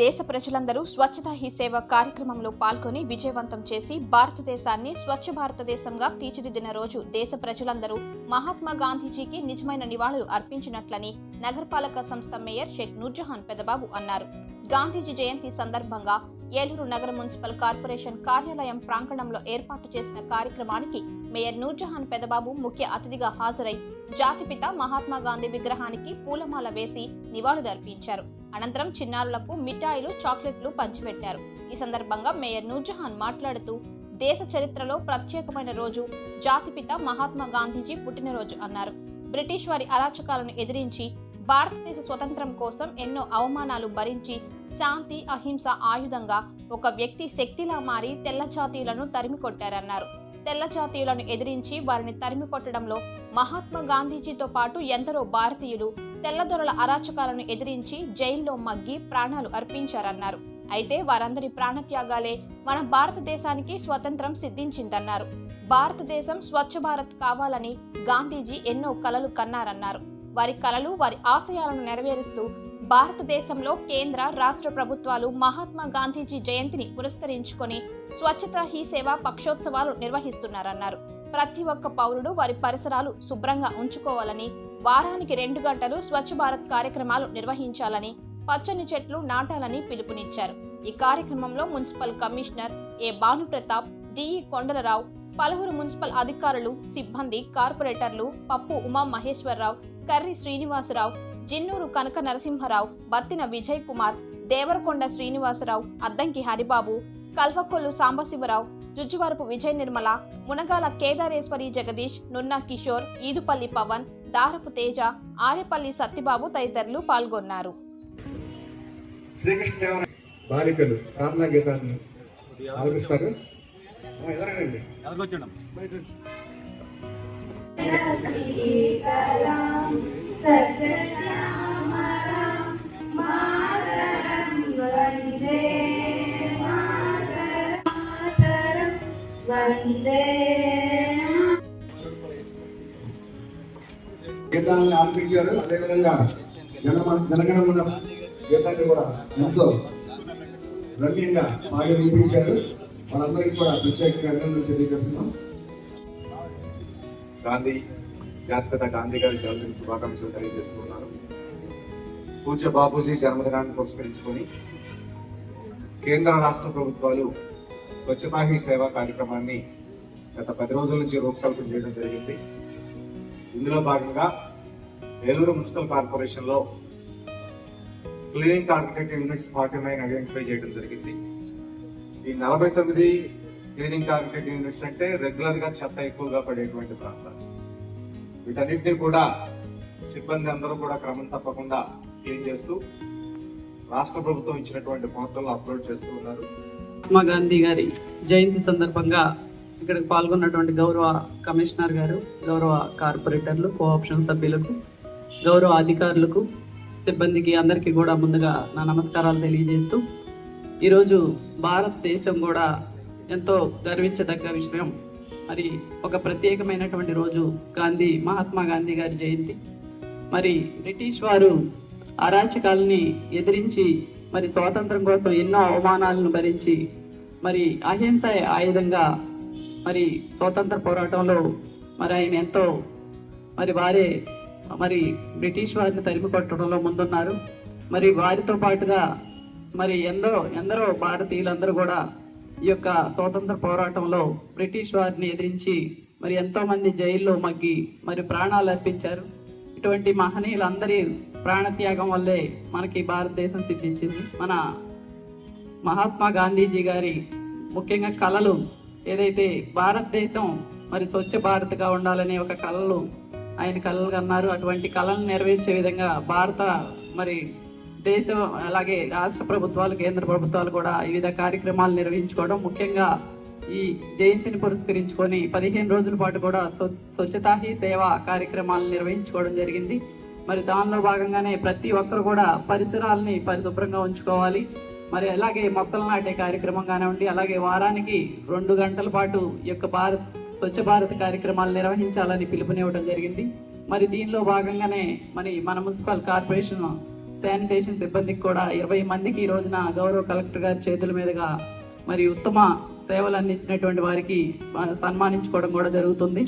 దేశ ప్రజలందరూ స్వచ్ఛతా హీ సేవ కార్యక్రమంలో పాల్గొని విజయవంతం చేసి భారతదేశాన్ని స్వచ్ఛ భారతదేశంగా తీర్చిదిద్దిన రోజు దేశ ప్రజలందరూ మహాత్మా గాంధీజీకి నిజమైన నివాళులు అర్పించినట్లని నగరపాలక సంస్థ మేయర్ షేక్ నూర్జహాన్ పెదబాబు అన్నారు. గాంధీజీ జయంతి సందర్భంగా ఏలూరు నగర మున్సిపల్ కార్పొరేషన్ కార్యాలయం ప్రాంగణంలో ఏర్పాటు చేసిన కార్యక్రమానికి మేయర్ నూర్జహాన్ పెదబాబు ముఖ్య అతిథిగా హాజరై జాతిపిత మహాత్మా గాంధీ విగ్రహానికి పూలమాల వేసి నివాళులర్పించారు. అనంతరం చిన్నారులకు మిఠాయిలు చాక్లెట్లు పంచిపెట్టారు. ఈ సందర్భంగా మేయర్ నూర్జహాన్ మాట్లాడుతూ దేశ చరిత్రలో ప్రత్యేకమైన రోజు జాతిపిత మహాత్మా గాంధీజీ పుట్టినరోజు అన్నారు. బ్రిటిష్ వారి అరాచకాలను ఎదిరించి భారతదేశ స్వతంత్రం కోసం ఎన్నో అవమానాలు భరించి శాంతి అహింస ఆయుధంగా ఒక వ్యక్తి శక్తిలా మారి తెల్ల జాతీయులను తరిమి కొట్టారన్నారు. తెల్ల జాతీయులను ఎదిరించి వారిని తరిమి కొట్టడంలో మహాత్మా గాంధీజీతో పాటు ఎందరో భారతీయులు తెల్లదొరల అరాచకాలను ఎదిరించి జైల్లో మగ్గి ప్రాణాలు అర్పించారన్నారు. అయితే వారందరి ప్రాణత్యాగాలే మన భారతదేశానికి స్వతంత్రం సిద్ధించిందన్నారు. భారతదేశం స్వచ్ఛ భారత్ కావాలని గాంధీజీ ఎన్నో కలలు కన్నారన్నారు. వారి కలలు వారి ఆశయాలను నెరవేరుస్తూ భారతదేశంలో కేంద్ర రాష్ట్ర ప్రభుత్వాలు మహాత్మా గాంధీజీ జయంతిని పురస్కరించుకొని స్వచ్ఛత హీ సేవ పక్షోత్సవాలు నిర్వహిస్తున్నారన్నారు. ప్రతి ఒక్క పౌరుడు వారి పరిసరాలు శుభ్రంగా ఉంచుకోవాలని వారానికి రెండు గంటలు స్వచ్ఛ భారత్ కార్యక్రమాలు నిర్వహించాలని పచ్చని చెట్లు నాటాలని పిలుపునిచ్చారు. ఈ కార్యక్రమంలో municipal commissioner A. Bhanuprathap DE Kondalarao పలువురు మున్సిపల్ అధికారులు సిబ్బంది కార్పొరేటర్లు పప్పు ఉమా మహేశ్వరరావు కర్రి శ్రీనివాసరావు జిన్నూరు కనక నరసింహరావు బత్తిన విజయ్ కుమార్ దేవరకొండ శ్రీనివాసరావు అద్దంకి హరిబాబు కల్వకొల్లు సాంబశివరావు జుజ్జువరపు విజయ్ నిర్మల మునగాల కేదారేశ్వరి జగదీష్ నున్నా కిషోర్ ఈదుపల్లి పవన్ దారపు తేజ ఆరేపల్లి సత్యబాబు తదితరులు పాల్గొన్నారు. శ్రీకృష్ణ బాలికలు ప్రార్థనా గీతాన్ని ఆలపిస్తారు. ఎదరగండి. గీతాన్ని ఆలపించారు అదేవిధంగా జనమ జనగణమన గీతాన్ని కూడా ఎంతో రమ్యంగా పాడి వినిపించారు. వాళ్ళందరికీ కూడా ప్రత్యేకంగా అభినందనలు తెలియజేస్తున్నాం. గాంధీ జాతిపిత గాంధీ గారి జన్మదిన శుభాకాంక్షలు తెలియజేస్తున్నారు పూజ్య బాబూజీ జన్మదినాన్ని పురస్కరించుకొని కేంద్ర రాష్ట్ర ప్రభుత్వాలు స్వచ్ఛతా హీ సేవా కార్యక్రమాన్ని గత పది రోజుల నుంచి రూపకల్పన చేయడం జరిగింది. ఇందులో భాగంగా ఏలూరు మున్సిపల్ కార్పొరేషన్లో cleaning corporative units forty nine identify చేయడం జరిగింది. ఈ నలభై తొమ్మిది క్లీనింగ్ ఆర్కిటెక్ట్ యూనిట్స్ అంటే రెగ్యులర్గా చెత్త ఎక్కువగా పడేటువంటి ప్రాంతాలు. వీటన్నిటిని కూడా సిబ్బంది అందరూ కూడా క్రమం తప్పకుండా క్లీన్ చేస్తూ రాష్ట్ర ప్రభుత్వం ఇచ్చినటువంటి పోర్టల్లో అప్లోడ్ చేస్తూ ఉన్నారు. మహాత్మా గాంధీ గారి జయంతి సందర్భంగా ఇక్కడికి పాల్గొన్నటువంటి గౌరవ కమిషనర్ గారు గౌరవ కార్పొరేటర్లు కోఆప్షన్ సభ్యులకు గౌరవ అధికారులకు సిబ్బందికి అందరికీ కూడా ముందుగా నా నమస్కారాలు తెలియజేస్తూ ఈరోజు భారతదేశం కూడా ఎంతో గర్వించదగ్గ విషయం. మరి ఒక ప్రత్యేకమైనటువంటి రోజు గాంధీ మహాత్మా గాంధీ గారి జయంతి. మరి బ్రిటిష్ వారు అరాచకాలని ఎదిరించి మరి స్వాతంత్రం కోసం ఎన్నో అవమానాలను భరించి మరి అహింస ఆయుధంగా మరి స్వాతంత్ర పోరాటంలో మరి ఆయన ఎంతో మరి వారే మరి బ్రిటిష్ వారిని తరిమి కొట్టడంలో ముందున్నారు. మరి వారితో పాటుగా మరి ఎందరో ఎందరో భారతీయులందరూ కూడా ఈ యొక్క స్వాతంత్ర పోరాటంలో బ్రిటిష్ వారిని ఎదిరించి మరి ఎంతో మంది జైల్లో మగ్గి మరి ప్రాణాలు అర్పించారు. ఇటువంటి మహనీయులందరి ప్రాణత్యాగం వల్లే మనకి భారతదేశం సిద్ధించింది. మన మహాత్మా గాంధీజీ గారి ముఖ్యంగా కళలు ఏదైతే భారతదేశం మరి స్వచ్ఛ భారత్గా ఉండాలనే ఒక కళలు ఆయన కళలు కన్నారు అటువంటి కళలను నెరవేర్చే విధంగా భారత మరి దేశం అలాగే రాష్ట్ర ప్రభుత్వాలు కేంద్ర ప్రభుత్వాలు కూడా వివిధ కార్యక్రమాలు నిర్వహించుకోవడం ముఖ్యంగా ఈ జయంతిని పురస్కరించుకొని పదిహేను రోజుల పాటు కూడా స్వచ్ఛతా హీ సేవ కార్యక్రమాలు నిర్వహించుకోవడం జరిగింది. మరి దానిలో భాగంగానే ప్రతి ఒక్కరు కూడా పరిసరాలని పరిశుభ్రంగా ఉంచుకోవాలి. మరి అలాగే మొక్కలు నాటే కార్యక్రమం కానివ్వండి అలాగే వారానికి రెండు గంటల పాటు ఈ యొక్క భారత్ స్వచ్ఛ భారత్ కార్యక్రమాలు నిర్వహించాలని పిలుపునివ్వడం జరిగింది. మరి దీనిలో భాగంగానే మరి మన మున్సిపల్ కార్పొరేషన్ శానిటేషన్ సిబ్బందికి కూడా ఇరవై మందికి ఈ రోజున గౌరవ కలెక్టర్ గారి చేతుల మీదుగా మరి ఉత్తమ సేవలు అందించినటువంటి వారికి సన్మానించుకోవడం కూడా జరుగుతుంది.